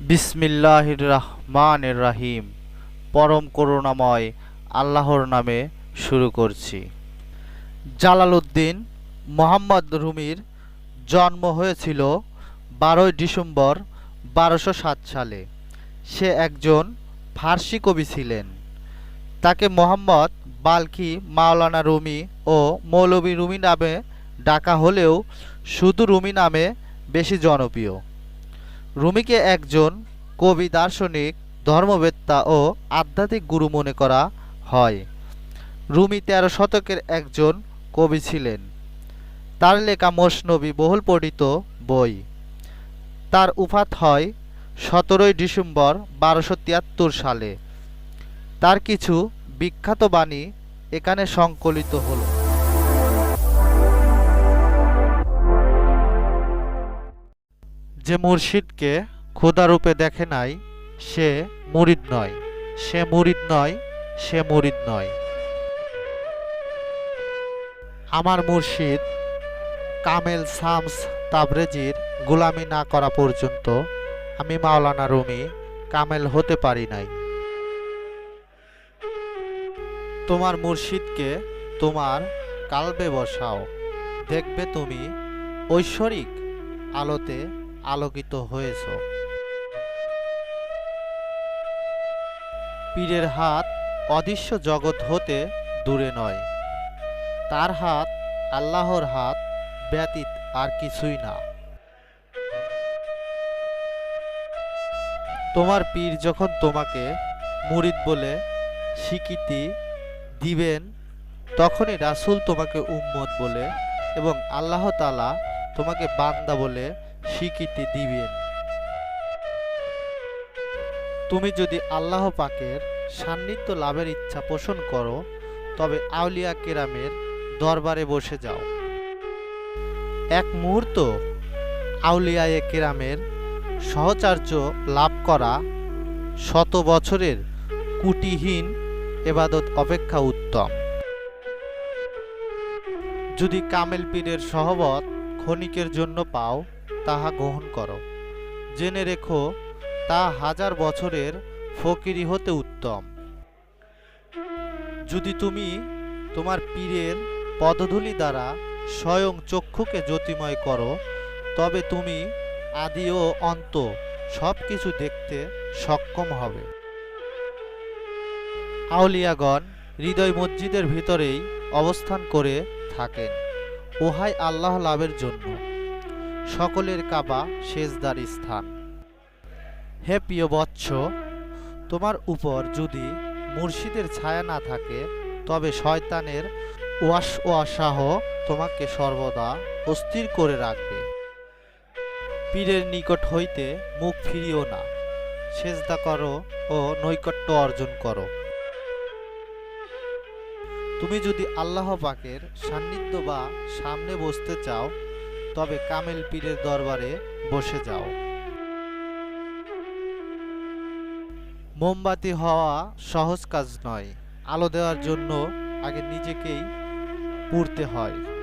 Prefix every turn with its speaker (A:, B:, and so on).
A: বিসমিল্লাহির রহমানির রাহিম পরম করুণাময় আল্লাহর নামে শুরু করছি। জালালউদ্দিন মোহাম্মদ রুমির জন্ম হয়েছিল বারোই ডিসেম্বর বারোশো সাত সালে। সে একজন ফার্সি কবি ছিলেন। তাকে মোহাম্মদ বাল্কি মাওলানা রুমি ও মৌলভী রুমি নামে ডাকা হলেও শুধু রুমি নামে বেশি জনপ্রিয়। রুমিকে একজন কবি, দার্শনিক, ধর্মবেত্তা ও আধ্যাত্মিক গুরু মনে করা হয়। রুমি তেরো শতকের একজন কবি ছিলেন। তার লেখা মসনবী বহুল পঠিত বই। তার উফাত হয় সতেরোই ডিসেম্বর বারোশো তিয়াত্তর সালে। তার কিছু বিখ্যাত বাণী এখানে সংকলিত হলো। যে মুর্শিদকে খোদারূপে দেখে নাই, সে মুরিদ নয়। সে মুরিদ নয়, সে মুরিদ নয়। আমার মুর্শিদ কামেল শামস তাবরেজির গোলামি না করা পর্যন্ত আমি মাওলানা রুমি কামেল হতে পারি নাই। তোমার মুর্শিদকে তোমার কালবে বসাও। দেখবে তুমি ঐশ্বরিক আলোতে আলোকিত হয়েছ। পীরের হাত অদৃশ্য জগৎ হতে দূরে নয়। তার হাত, আল্লাহর হাত, ব্যতীত আর কিছুই না। তোমার পীর যখন তোমাকে মুরিদ বলে স্বীকৃতি দিবেন, তখনই রাসূল তোমাকে উম্মত বলে এবং আল্লাহ তাআলা তোমাকে বান্দা বলে স্বীকৃতি দিবেন। তুমি যদি আল্লাহ পাকের সান্নিধ্য লাভের ইচ্ছা পোষণ করো, তবে আউলিয়া কেরামের দরবারে বসে যাও। এক মুহূর্ত আউলিয়ায়ে কেরামের সহচার্য লাভ করা শত বছরের কুটিহীন এবাদত অপেক্ষা উত্তম। যদি কামেল পীরের সহবত ক্ষণিকের জন্য পাও তাহা গ্রহণ করো। জেনে রেখো, তা হাজার বছরের ফকিরি হতে উত্তম। যদি তুমি তোমার পীরের পদধূলি দ্বারা স্বয়ং চক্ষুকে জ্যোতিময় করো, তবে তুমি আদি ও অন্ত সব কিছু দেখতে সক্ষম হবে। আউলিয়াগণ হৃদয় মসজিদের ভিতরেই অবস্থান করে থাকেন। ওহাই আল্লাহ লাভের জন্য। সকলের কাবা শেষদার স্থান। হে প্রিয় বৎস, তোমার উপর যদি মুর্শিদের ছায়া না থাকে, তবে শয়তানের ওয়াস ওয়াসাহ তোমাকে সর্বদা অস্থির করে রাখবে। পীরের নিকট হইতে মুখ ফিরিও না। সেজদা করো ও নৈকট্য অর্জন করো। তুমি যদি আল্লাহ পাকের সান্নিধ্য বা সামনে বসতে চাও তবে কামেল পীরের দরবারে বসে যাও। মোমবাতি হওয়া সহজ কাজ নয়। আলো দেওয়ার জন্য আগে নিজেকেই পুড়তে হয়।